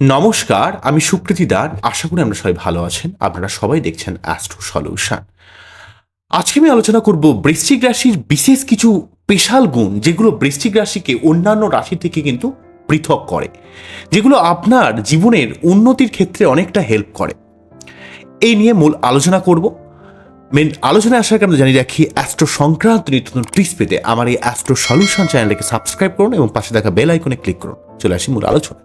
নমস্কার, আমি সুকৃতি দার। আশা করি আমরা সবাই ভালো আছেন। আপনারা সবাই দেখছেন অ্যাস্ট্রো সলিউশন আজকে আমি আলোচনা করব বৃশ্চিক রাশির বিশেষ কিছু স্পেশাল গুণ, যেগুলো বৃশ্চিক রাশিকে অন্যান্য রাশি থেকে কিন্তু পৃথক করে, যেগুলো আপনার জীবনের উন্নতির ক্ষেত্রে অনেকটা হেল্প করে। এই নিয়ে মূল আলোচনা করব। মেন আলোচনায় আসার আমরা জানিয়ে রাখি অ্যাস্ট্রো সংক্রান্ত নিত্য টিপস পেতে আমার এই অ্যাস্ট্রো সলিউশন চ্যানেলটিকে সাবস্ক্রাইব করুন এবং পাশে থাকা বেল আইকনে ক্লিক করুন। চলে আসি মূল আলোচনা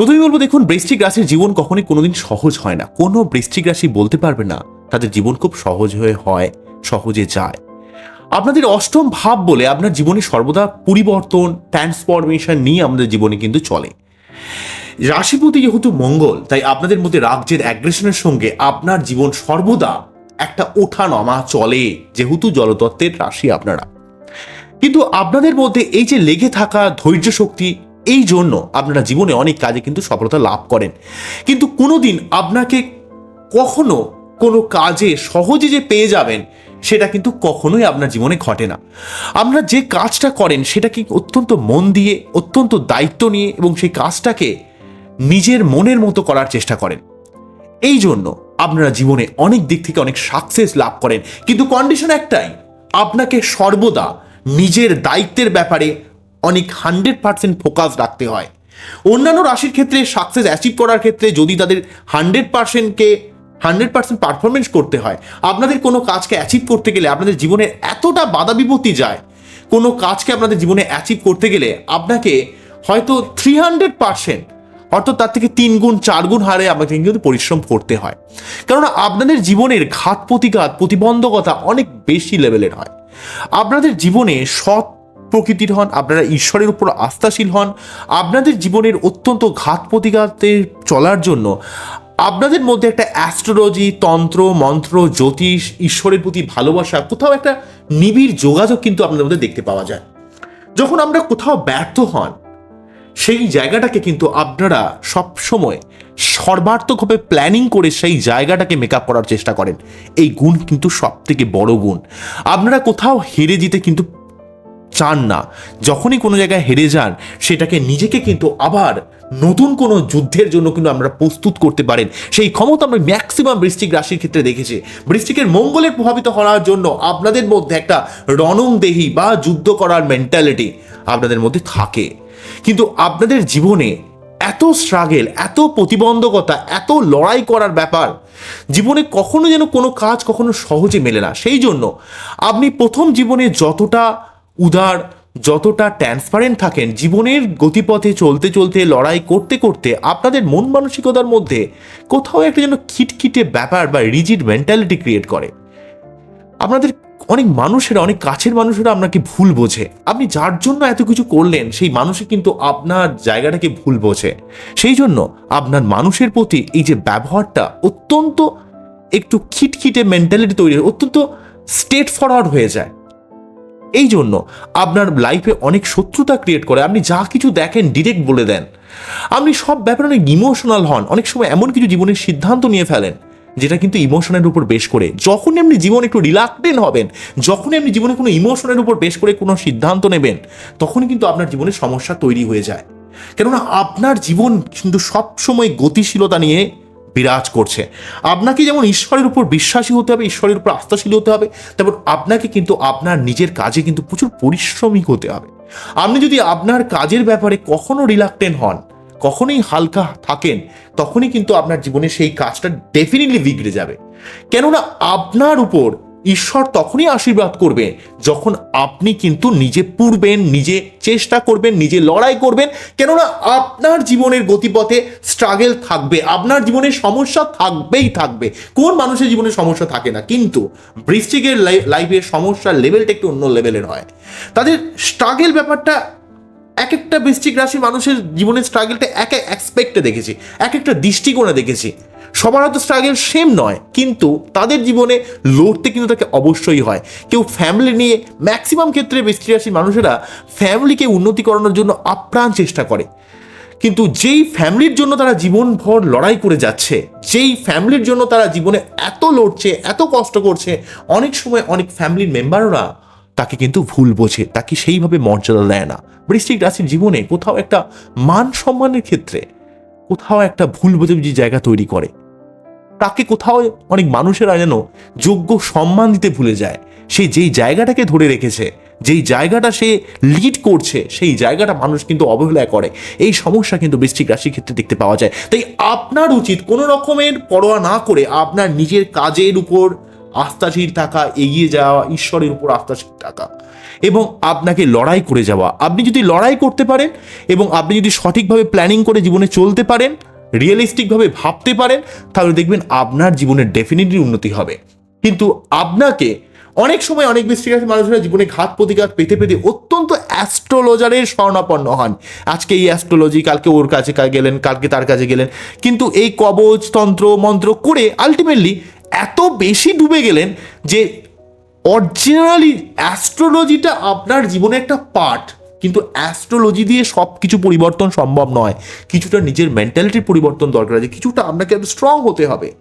প্রথমেই বলব, দেখুন বৃষ্টিক রাশির জীবন কখনোই কোনোদিন সহজ হয় না। কোনো বৃষ্টিক রাশি বলতে পারবে না, তাদের জীবন খুব সহজ হয়ে হয়, সহজে যায়। আপনাদের অষ্টম ভাব বলে আপনার জীবনে সর্বদা পরিবর্তন ট্রান্সফরমেশন নিয়ে আমাদের জীবনে কিন্তু চলে। রাশিপতি যেহেতু মঙ্গল, তাই আপনাদের মধ্যে রাজ্যের অ্যাগ্রেশনের সঙ্গে আপনার জীবন সর্বদা একটা ওঠা নমা চলে, যেহেতু জলতত্ত্বের রাশি আপনারা। কিন্তু আপনাদের মধ্যে এই যে লেগে থাকা ধৈর্য শক্তি এই জন্য আপনারা জীবনে অনেক কাজে কিন্তু সফলতা লাভ করেন। কিন্তু কোনোদিন আপনাকে কখনো কোনো কাজে সহজে যে পেয়ে যাবেন, সেটা কিন্তু কখনোই আপনার জীবনে ঘটে না। আপনারা যে কাজটা করেন, সেটাকে অত্যন্ত মন দিয়ে, অত্যন্ত দায়িত্ব নিয়ে এবং সেই কাজটাকে নিজের মনের মতো করার চেষ্টা করেন। এই জন্য আপনারা জীবনে অনেক দিক থেকে অনেক সাকসেস লাভ করেন। কিন্তু কন্ডিশন একটাই, আপনাকে সর্বদা নিজের দায়িত্বের ব্যাপারে অনেক হান্ড্রেড পার্সেন্ট ফোকাস রাখতে হয়। অন্যান্য রাশির ক্ষেত্রে সাকসেস অ্যাচিভ করার ক্ষেত্রে যদি তাদের হান্ড্রেড পার্সেন্টকে হান্ড্রেড পার্সেন্ট পারফরমেন্স করতে হয়, আপনাদের কোনো কাজকে অ্যাচিভ করতে গেলে আপনাদের জীবনে এতটা বাধা বিপত্তি যায়, কোনো কাজকে আপনাদের জীবনে অ্যাচিভ করতে গেলে আপনাকে হয়তো থ্রি হান্ড্রেড পার্সেন্ট অর্থাৎ তার থেকে তিন গুণ, চার গুণ হারে আমাকে কিন্তু পরিশ্রম করতে হয়। কেননা আপনাদের জীবনের ঘাত প্রতিঘাত, প্রতিবন্ধকতা অনেক বেশি লেভেলের হয়। আপনাদের জীবনে সৎ প্রকৃতির হন, আপনারা ঈশ্বরের উপর আস্থাশীল হন, আপনাদের জীবনের অত্যন্ত ঘাত প্রতিঘাতে চলার জন্য আপনাদের মধ্যে একটা অ্যাস্ট্রোলজি তন্ত্র, মন্ত্র, জ্যোতিষ, ঈশ্বরের প্রতি ভালোবাসা, কোথাও একটা নিবিড় যোগাযোগ কিন্তু আপনাদের মধ্যে দেখতে পাওয়া যায়। যখন আমরা কোথাও ব্যর্থ হন, সেই জায়গাটাকে কিন্তু আপনারা সব সময় সর্বার্থকভাবে প্ল্যানিং করে সেই জায়গাটাকে মেকআপ করার চেষ্টা করেন। এই গুণ কিন্তু সব থেকে বড় গুণ। আপনারা কোথাও হেরে যেতে কিন্তু চান না। যখনই কোনো জায়গায় হেরে যান, সেটাকে নিজেকে কিন্তু আবার নতুন কোনো যুদ্ধের জন্য কিন্তু আমরা প্রস্তুত করতে পারেন। সেই ক্ষমতা আমরা ম্যাক্সিমাম বৃষ্টিক রাশির ক্ষেত্রে দেখেছি। বৃষ্টিকের মঙ্গলের প্রভাবিত হওয়ার জন্য আপনাদের মধ্যে একটা রণংদেহী বা যুদ্ধ করার মেন্টালিটি আপনাদের মধ্যে থাকে। কিন্তু আপনাদের জীবনে এত স্ট্রাগেল এত প্রতিবন্ধকতা, এত লড়াই করার ব্যাপার, জীবনে কখনো যেন কোনো কাজ কখনো সহজে মেলে না। সেই জন্য আপনি প্রথম জীবনে যতটা উদার, যতটা ট্রান্সপারেন্ট থাকেন, জীবনের গতিপথে চলতে চলতে, লড়াই করতে করতে, আপনাদের মন মানসিকতার মধ্যে কোথাও একটা যেন খিটখিটে ব্যাপার বা রিজিড মেন্টালিটি ক্রিয়েট করে। আপনাদের অনেক মানুষেরা, অনেক কাছের মানুষেরা আপনাকে ভুল বোঝে। আপনি যার জন্য এত কিছু করলেন, সেই মানুষে কিন্তু আপনার জায়গাটাকে ভুল বোঝে। সেই জন্য আপনার মানুষের প্রতি এই যে ব্যবহারটা অত্যন্ত একটু খিটখিটে মেন্টালিটি তৈরি, অত্যন্ত স্টেট ফরওয়ার্ড হয়ে যায়। এই জন্য আপনার লাইফে অনেক শত্রুতা ক্রিয়েট করে। আপনি যা কিছু দেখেন ডিরেক্ট বলে দেন। আপনি সব ব্যাপারে অনেক ইমোশনাল হন। অনেক সময় এমন কিছু জীবনের সিদ্ধান্ত নিয়ে ফেলেন, যেটা কিন্তু ইমোশনের উপর বেশ করে। যখনই আপনি জীবনে একটু রিলাক্টেন্ট হবেন, যখনই আপনি জীবনে কোনো ইমোশনের উপর বেশ করে কোনো সিদ্ধান্ত নেবেন, তখনই কিন্তু আপনার জীবনে সমস্যা তৈরি হয়ে যায়। কেননা আপনার জীবন কিন্তু সবসময় গতিশীলতা নিয়ে বিরাজ করছে। আপনাকে যেমন ঈশ্বরের উপর বিশ্বাসী হতে হবে, ঈশ্বরের উপর আস্থাশীল হতে হবে, তেমন আপনাকে কিন্তু আপনার নিজের কাজে কিন্তু প্রচুর পরিশ্রমিক হতে হবে। আপনি যদি আপনার কাজের ব্যাপারে কখনো রিলাক্টেন্ট হন, কখনোই হালকা থাকেন, তখনই কিন্তু আপনার জীবনে সেই কাজটা ডেফিনেটলি বিগড়ে যাবে। কেননা আপনার উপর ঈশ্বর তখনই আশীর্বাদ করবে যখন আপনি কিন্তু নিজে পুরবেন নিজে চেষ্টা করবেন, নিজে লড়াই করবেন, কেননা আপনার জীবনের গতিপথে স্ট্রাগেল থাকবে, আপনার জীবনে সমস্যা থাকবেই থাকবে। কোন মানুষের জীবনে সমস্যা থাকে না, কিন্তু বৃশ্চিকের লাইফের সমস্যার লেভেলটা একটু অন্য লেভেলের হয়। তাদের স্ট্রাগেল ব্যাপারটা এক একটা বৃশ্চিক রাশি মানুষের জীবনের স্ট্রাগেলটা এক এক অ্যাসপেক্টে দেখেছি এক একটা দৃষ্টিকোণে দেখেছি। সবার হয়তো স্ট্রাগল সেম নয়, কিন্তু তাদের জীবনে লড়তে কিন্তু তাকে অবশ্যই হয়। কেউ ফ্যামিলি নিয়ে ম্যাক্সিমাম ক্ষেত্রে বৃষ্টি রাশির মানুষেরা ফ্যামিলিকে উন্নতি করানোর জন্য আপ্রাণ চেষ্টা করে। কিন্তু যেই ফ্যামিলির জন্য তারা জীবনভর লড়াই করে যাচ্ছে, যেই ফ্যামিলির জন্য তারা জীবনে এত লড়ছে, এত কষ্ট করছে, অনেক সময় অনেক ফ্যামিলির মেম্বাররা তাকে কিন্তু ভুল বোঝে, তাকে সেইভাবে মর্যাদা দেয় না। বৃষ্টিক রাশির জীবনে কোথাও একটা মান সম্মানের ক্ষেত্রে কোথাও একটা ভুল বোঝাবুঝি জায়গা তৈরি করে। তাকে কোথাও অনেক মানুষেরা যেন যোগ্য সম্মান দিতে ভুলে যায়। সে যেই জায়গাটাকে ধরে রেখেছে, যেই জায়গাটা সে লিড করছে, সেই জায়গাটা মানুষ কিন্তু অবহেলা করে। এই সমস্যা কিন্তু বৃশ্চিক রাশির ক্ষেত্রে দেখতে পাওয়া যায়। তাই আপনার উচিত কোনো রকমের পরোয়া না করে আপনার নিজের কাজের উপর আস্থাশীল থাকা, এগিয়ে যাওয়া, ঈশ্বরের উপর আস্থাশীল থাকা এবং আপনাকে লড়াই করে যাওয়া। আপনি যদি লড়াই করতে পারেন এবং আপনি যদি সঠিকভাবে প্ল্যানিং করে জীবনে চলতে পারেন রিয়েলিস্টিকভাবে ভাবতে পারেন, তাহলে দেখবেন আপনার জীবনের ডেফিনেটলি উন্নতি হবে। কিন্তু আপনাকে অনেক সময় অনেক রাশির মানুষেরা জীবনে ঘাত প্রতিঘাত পেতে পেতে অত্যন্ত অ্যাস্ট্রোলজারের স্বর্ণাপন্ন হন। আজকে এই অ্যাস্ট্রোলজি, কালকে ওর কাছে গেলেন, কালকে তার কাছে গেলেন। কিন্তু এই কবচ, তন্ত্র, মন্ত্র করে আলটিমেটলি এত বেশি ডুবে গেলেন যে অরিজিনালি অ্যাস্ট্রোলজিটা আপনার জীবনে একটা পার্ট কিন্তু অ্যাস্ট্রোলজি দিয়ে সব কিছু পরিবর্তন সম্ভব নয়। কিছুটা নিজের মেন্টালিটির পরিবর্তন দরকার আছে, কিছুটা আপনাকে স্ট্রং হতে হবে।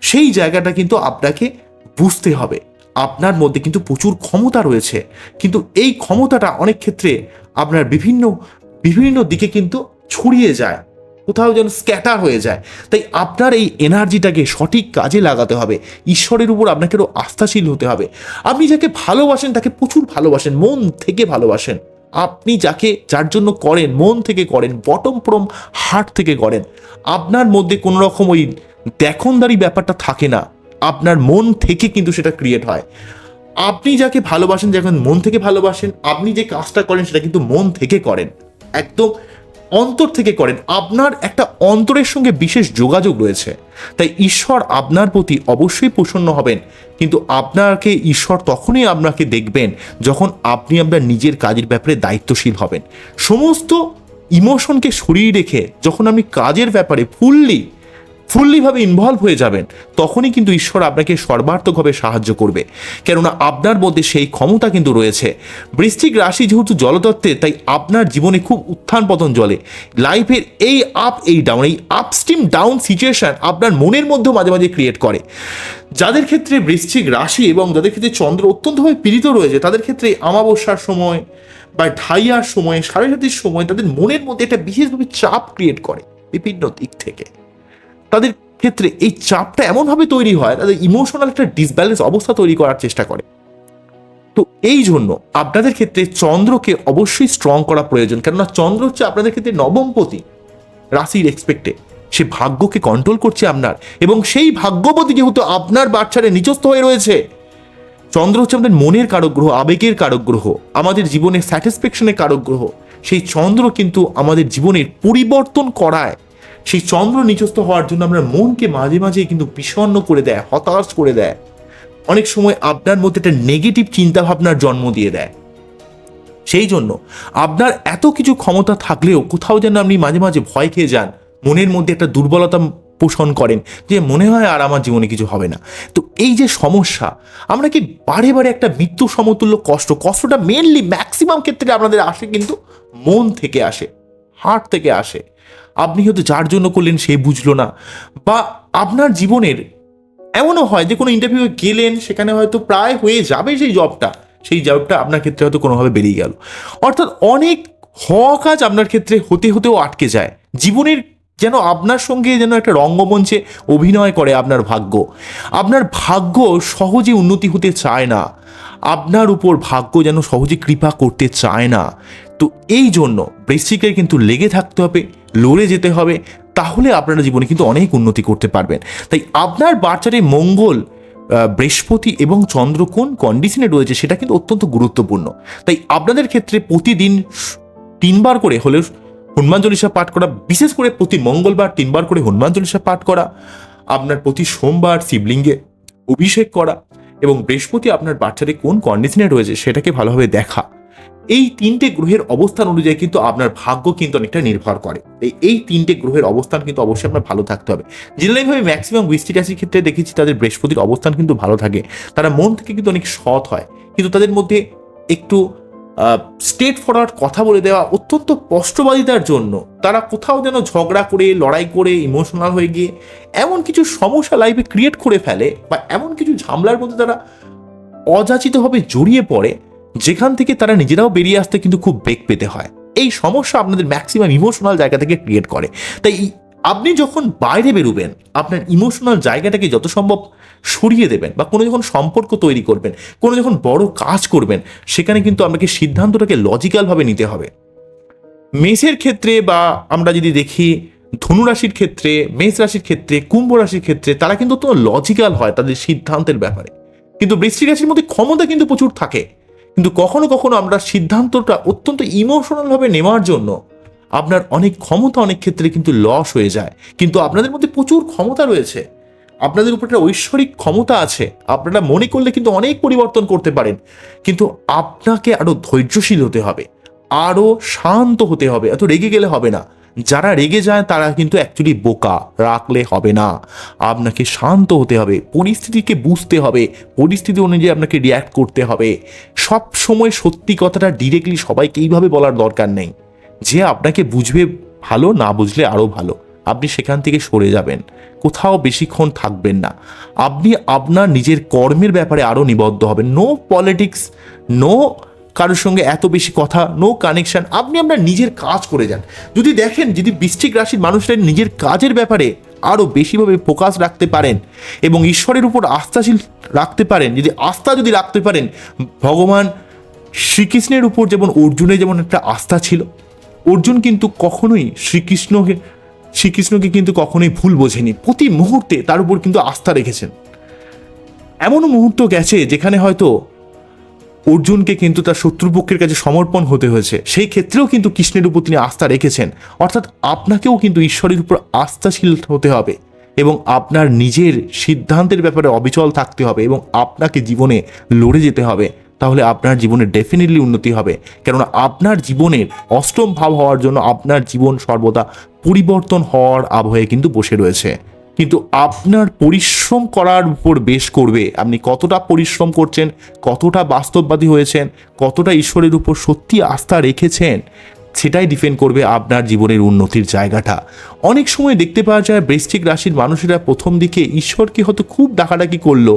সেই জায়গাটা কিন্তু আপনাকে বুঝতে হবে। আপনার মধ্যে কিন্তু প্রচুর ক্ষমতা রয়েছে। কিন্তু এই ক্ষমতাটা অনেক ক্ষেত্রে আপনার বিভিন্ন বিভিন্ন দিকে কিন্তু ছড়িয়ে যায়। কোথাও যেন স্ক্যাটার হয়ে যায়। তাই আপনার এই এনার্জিটাকে সঠিক কাজে লাগাতে হবে। ঈশ্বরের উপর আপনাকে আরও আস্থাশীল হতে হবে। আপনি যাকে ভালোবাসেন তাকে প্রচুর ভালোবাসেন, মন থেকে ভালোবাসেন। আপনি যাকে, যার জন্য করেন, মন থেকে করেন বটম ফ্রম হার্ট থেকে করেন, আপনার মধ্যে কোনো রকম ওই দেখনদারি ব্যাপারটা থাকে না। আপনার মন থেকে কিন্তু সেটা ক্রিয়েট হয়। আপনি যাকে ভালোবাসেন যখন মন থেকে ভালোবাসেন, আপনি যে কাজটা করেন, সেটা কিন্তু মন থেকে করেন। একদম অন্তর থেকে করেন। আপনার একটা অন্তরের সঙ্গে বিশেষ যোগাযোগ রয়েছে। তাই ঈশ্বর আপনার প্রতি অবশ্যই প্রসন্ন হবেন। কিন্তু আপনাকে ঈশ্বর তখনই আপনাকে দেখবেন যখন আপনি আপনার নিজের কাজের ব্যাপারে দায়িত্বশীল হবেন। সমস্ত ইমোশনকে সরিয়ে রেখে যখন আপনি কাজের ব্যাপারে ফুললি ফুললিভাবে ইনভলভ হয়ে যাবেন, তখনই কিন্তু ঈশ্বর আপনাকে সর্বার্থকভাবে সাহায্য করবে। কেননা আপনার মধ্যে সেই ক্ষমতা কিন্তু রয়েছে। বৃশ্চিক রাশি যেহেতু জলতত্ত্বে তাই আপনার জীবনে খুব উত্থান পতন জলে। লাইফের এই আপ এই ডাউন এই আপস্ট্রিম ডাউন সিচুয়েশন আপনার মনের মধ্যেও মাঝে মাঝে ক্রিয়েট করে। যাদের ক্ষেত্রে বৃশ্চিক রাশি এবং যাদের ক্ষেত্রে চন্দ্র অত্যন্তভাবে পীড়িত রয়েছে, তাদের ক্ষেত্রে আমাবস্যার সময় বা ঢাইয়ার সময়, সাড়ে সাতির সময় তাদের মনের মধ্যে একটা বিশেষভাবে চাপ ক্রিয়েট করে, বিভিন্ন দিক থেকে। তাদের ক্ষেত্রে এই চাপটা এমনভাবে তৈরি হয়, তাদের ইমোশনাল একটা ডিসব্যালেন্স অবস্থা তৈরি করার চেষ্টা করে। তো এই জন্য আপনাদের ক্ষেত্রে চন্দ্রকে অবশ্যই স্ট্রং করা প্রয়োজন, কেননা চন্দ্র হচ্ছে আপনাদের ক্ষেত্রে নবমপতি রাশির এক্সপেক্টে সে ভাগ্যকে কন্ট্রোল করছে আপনার, এবং সেই ভাগ্যপতি যেহেতু আপনার বাচ্চারে নিচস্থ হয়ে রয়েছে, চন্দ্র হচ্ছে আমাদের মনের কারক গ্রহ আবেগের কারক গ্রহ আমাদের জীবনের স্যাটিসফ্যাকশনের কারক গ্রহ সেই চন্দ্র কিন্তু আমাদের জীবনের পরিবর্তন করায়। সেই চন্দ্র নিচস্থ হওয়ার জন্য আমরা মনকে মাঝে মাঝে কিন্তু বিষণ্ণ করে দেয়, হতাশ করে দেয়। অনেক সময় আপনার মধ্যে একটা নেগেটিভ চিন্তা ভাবনার জন্ম দিয়ে দেয়। সেই জন্য আপনার এত কিছু ক্ষমতা থাকলেও কোথাও যেন আপনি মাঝে মাঝে ভয় খেয়ে যান, মনের মধ্যে একটা দুর্বলতা পোষণ করেন যে মনে হয় আর আমার জীবনে কিছু হবে না। তো এই যে সমস্যা, আমরা কি বারে বারে একটা মৃত্যু সমতুল্য কষ্ট, কষ্টটা মেনলি ম্যাক্সিমাম ক্ষেত্রে আপনাদের আসে কিন্তু মন থেকে আসে হার্ট থেকে আসে। আপনি হয়তো যার জন্য করলেন সে বুঝলো না। বা আপনার জীবনের এমনও হয় যে কোনো ইন্টারভিউ গেলেন, সেখানে হয়তো প্রায় হয়ে যাবে সেই জবটা সেই জবটা আপনার ক্ষেত্রে হয়তো কোনোভাবে বেরিয়ে গেল। অর্থাৎ অনেক হওয়া কাজ আপনার ক্ষেত্রে হতে হতেও আটকে যায়। জীবনের যেন আপনার সঙ্গে যেন একটা রঙ্গমঞ্চে অভিনয় করে আপনার ভাগ্য। আপনার ভাগ্য সহজে উন্নতি হতে চায় না। আপনার উপর ভাগ্য যেন সহজে কৃপা করতে চায় না। তো এই জন্য বৃশ্চিকের কিন্তু লেগে থাকতে হবে। লড়ে যেতে হবে, তাহলে আপনারা জীবনে কিন্তু অনেক উন্নতি করতে পারবেন। তাই আপনার বাচ্চারে মঙ্গল বৃহস্পতি এবং চন্দ্র কোন কন্ডিশনে রয়েছে সেটা কিন্তু অত্যন্ত গুরুত্বপূর্ণ। তাই আপনাদের ক্ষেত্রে প্রতিদিন তিনবার করে হলেও হনুমান চল্লিশা পাঠ করা, বিশেষ করে প্রতি মঙ্গলবার তিনবার করে হনুমান চল্লিশা পাঠ করা, আপনার প্রতি সোমবার শিবলিঙ্গে অভিষেক করা এবং বৃহস্পতি আপনার বাচ্চাদের কোন কন্ডিশনে রয়েছে সেটাকে ভালোভাবে দেখা। এই তিনটে গ্রহের অবস্থান অনুযায়ী কিন্তু আপনার ভাগ্য কিন্তু অনেকটা নির্ভর করে। এই তিনটে গ্রহের অবস্থান কিন্তু অবশ্যই আপনার ভালো থাকতে হবে। জেনারেলিভাবে ম্যাক্সিমাম বৃষ্টি রাশির ক্ষেত্রে দেখেছি তাদের বৃহস্পতির অবস্থান কিন্তু ভালো থাকে। তারা মন থেকে কিন্তু অনেক সৎ হয়। কিন্তু তাদের মধ্যে একটু স্টেট ফরওয়ার্ড কথা বলে দেওয়া অত্যন্ত স্পষ্টবাদিতার জন্য। তারা কোথাও যেন ঝগড়া করে, লড়াই করে ইমোশনাল হয়ে গিয়ে এমন কিছু সমস্যা লাইফে ক্রিয়েট করে ফেলে বা এমন কিছু ঝামলার মধ্যে তারা অযাচিতভাবে জড়িয়ে পড়ে যেখান থেকে তারা নিজেরাও বেরিয়ে আসতে কিন্তু খুব বেগ পেতে হয়। এই সমস্যা আপনাদের ম্যাক্সিমাম ইমোশনাল জায়গা থেকে ক্রিয়েট করে। তাই আপনি যখন বাইরে বেরোবেন, আপনার ইমোশনাল জায়গাটাকে যত সম্ভব সরিয়ে দেবেন বা কোনো যখন সম্পর্ক তৈরি করবেন, কোনো যখন বড় কাজ করবেন, সেখানে কিন্তু আপনাকে সিদ্ধান্তটাকে লজিক্যালভাবে নিতে হবে। মেষের ক্ষেত্রে বা আমরা যদি দেখি, ধনুরাশির ক্ষেত্রে, মেষ রাশির ক্ষেত্রে, কুম্ভ রাশির ক্ষেত্রে, তারা কিন্তু তো লজিক্যাল হয় তাদের সিদ্ধান্তের ব্যাপারে। কিন্তু বৃষ্টি রাশির মধ্যে ক্ষমতা কিন্তু প্রচুর থাকে। কিন্তু কখনো কখনো আমরা সিদ্ধান্তটা অত্যন্ত ইমোশনালভাবে নেওয়ার জন্য আপনার অনেক ক্ষমতা অনেক ক্ষেত্রে কিন্তু লস হয়ে যায়। কিন্তু আপনাদের মধ্যে প্রচুর ক্ষমতা রয়েছে। আপনাদের উপর একটা ঐশ্বরিক ক্ষমতা আছে। আপনারা মনে করলে কিন্তু অনেক পরিবর্তন করতে পারেন। কিন্তু আপনাকে আরও ধৈর্যশীল হতে হবে। আরও শান্ত হতে হবে। এত রেগে গেলে হবে না। যারা রেগে যায়, তারা কিন্তু অ্যাকচুয়ালি বোকা। রাখলে হবে না। আপনাকে শান্ত হতে হবে, পরিস্থিতিকে বুঝতে হবে, পরিস্থিতি অনুযায়ী আপনাকে রিয়্যাক্ট করতে হবে। সব সময় সত্যি কথাটা ডিরেক্টলি সবাইকে এইভাবে বলার দরকার নেই। যে আপনাকে বুঝবে ভালো, না বুঝলে আরও ভালো। আপনি সেখান থেকে সরে যাবেন। কোথাও বেশিক্ষণ থাকবেন না। আপনি আপনার নিজের কর্মের ব্যাপারে আরও নিবদ্ধ হবেন। নো পলিটিক্স নো কারোর সঙ্গে এত বেশি কথা নো কানেকশন আপনি আপনার নিজের কাজ করে যান। যদি দেখেন, যদি বৃশ্চিক রাশির মানুষরা নিজের কাজের ব্যাপারে আরও বেশিভাবে ফোকাস রাখতে পারেন এবং ঈশ্বরের উপর আস্থাশীল রাখতে পারেন, যদি আস্থা যদি রাখতে পারেন, ভগবান শ্রীকৃষ্ণের উপর যেমন অর্জুনের যেমন একটা আস্থা ছিল, অর্জুন কিন্তু কখনোই শ্রীকৃষ্ণকে শ্রীকৃষ্ণকে কিন্তু কখনোই ভুল বোঝেনি। প্রতি মুহূর্তে তার উপর কিন্তু আস্থা রেখেছেন। এমনও মুহূর্ত গেছে যেখানে হয়তো অর্জুনকে কিন্তু তার শত্রুপক্ষের কাছে সমর্পণ হতে হয়েছে। সেই ক্ষেত্রেও কিন্তু কৃষ্ণের উপর তিনি আস্থা রেখেছেন। অর্থাৎ আপনাকেও কিন্তু ঈশ্বরের উপর আস্থাশীল হতে হবে এবং আপনার নিজের সিদ্ধান্তের ব্যাপারে অবিচল থাকতে হবে এবং আপনাকে জীবনে লড়ে যেতে হবে। তাহলে আপনার জীবনে ডেফিনেটলি উন্নতি হবে। কেননা আপনার জীবনের অষ্টম ভাব হওয়ার জন্য আপনার জীবন সর্বদা পরিবর্তন হওয়ার আবহে কিন্তু বসে রয়েছে। কিন্তু আপনার পরিশ্রম করার উপর বেশ করবে। আপনি কতটা পরিশ্রম করছেন, কতটা বাস্তববাদী হয়েছেন, কতটা ঈশ্বরের উপর সত্যি আস্থা রেখেছেন, সেটাই ডিপেন্ড করবে আপনার জীবনের উন্নতির জায়গাটা। অনেক সময় দেখতে পাওয়া যায়, বৃশ্চিক রাশির মানুষেরা প্রথম দিকে ঈশ্বরকে হয়তো খুব ডাকাডাকি করল,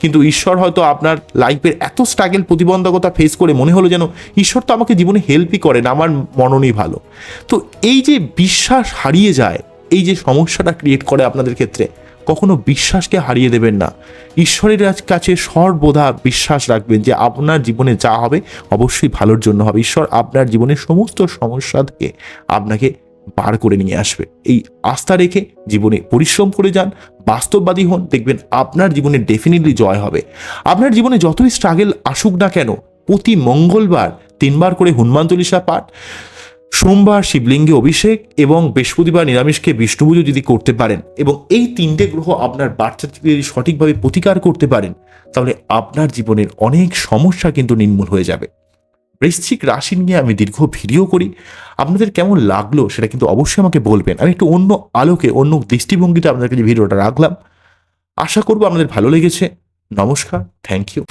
কিন্তু ঈশ্বর হয়তো আপনার লাইফের এত স্ট্রাগেল প্রতিবন্ধকতা ফেস করে মনে হলো যেন ঈশ্বর তো আমাকে জীবনে হেল্পই করেন, আমার মননই ভালো। তো এই যে বিশ্বাস হারিয়ে যায় এই যে সমস্যাটা ক্রিয়েট করে আপনাদের ক্ষেত্রে, কখনো বিশ্বাসকে হারিয়ে দেবেন না। ঈশ্বরের কাছে সর্বদা বিশ্বাস রাখবেন যে আপনার জীবনে যা হবে অবশ্যই ভালোর জন্য হবে। ঈশ্বর আপনার জীবনের সমস্ত সমস্যা থেকে আপনাকে বার করে নিয়ে আসবে। এই আস্থা রেখে জীবনে পরিশ্রম করে যান, বাস্তববাদী হন, দেখবেন আপনার জীবনে ডেফিনেটলি জয় হবে। আপনার জীবনে যতই স্ট্রাগেল আসুক না কেন, প্রতি মঙ্গলবার তিনবার করে হনুমান চল্লিশা পাঠ সোমবার শিবলিঙ্গে অভিষেক এবং বৃহস্পতিবার নিরামিষকে বিষ্ণু পুজো যদি করতে পারেন এবং এই তিনটে গ্রহ আপনার বাচ্চাটিকে যদি সঠিকভাবে প্রতিকার করতে পারেন, তাহলে আপনার জীবনের অনেক সমস্যা কিন্তু নির্মূল হয়ে যাবে। বৃশ্চিক রাশি নিয়ে আমি দীর্ঘ ভিডিও করি। আপনাদের কেমন লাগল সেটা কিন্তু অবশ্যই আমাকে বলবেন। আমি একটু অন্য আলোকে, অন্য দৃষ্টিভঙ্গিতে আপনাদের কাছে ভিডিওটা রাখলাম। আশা করব আপনাদের ভালো লেগেছে। নমস্কার, থ্যাংক ইউ।